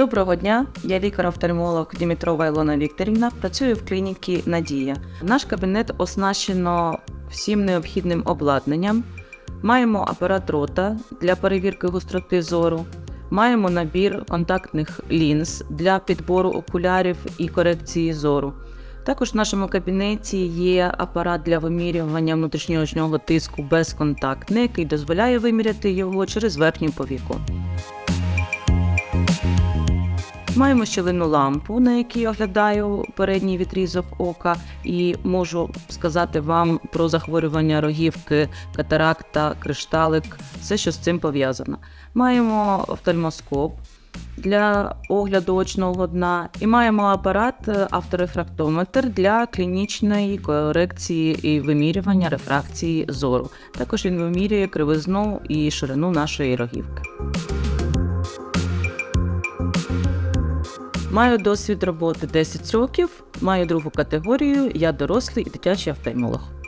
Доброго дня, я лікар-офтальмолог Дімітрова Ілона Вікторівна. Працюю в клініці Надія. Наш кабінет оснащено всім необхідним обладнанням. Маємо апарат рота для перевірки гостроти зору. Маємо набір контактних лінз для підбору окулярів і корекції зору. Також в нашому кабінеті є апарат для вимірювання внутрішньоочного тиску безконтактний, який дозволяє виміряти його через верхню повіку. Маємо щілину лампу, на якій оглядаю передній відрізок ока, і можу сказати вам про захворювання рогівки, катаракта, кришталик, все, що з цим пов'язано. Маємо офтальмоскоп для огляду очного дна, і маємо апарат е, авторефрактометр для клінічної корекції і вимірювання рефракції зору. Також він вимірює кривизну і ширину нашої рогівки. Маю досвід роботи 10 років, маю другу категорію, я дорослий і дитячий офтальмолог.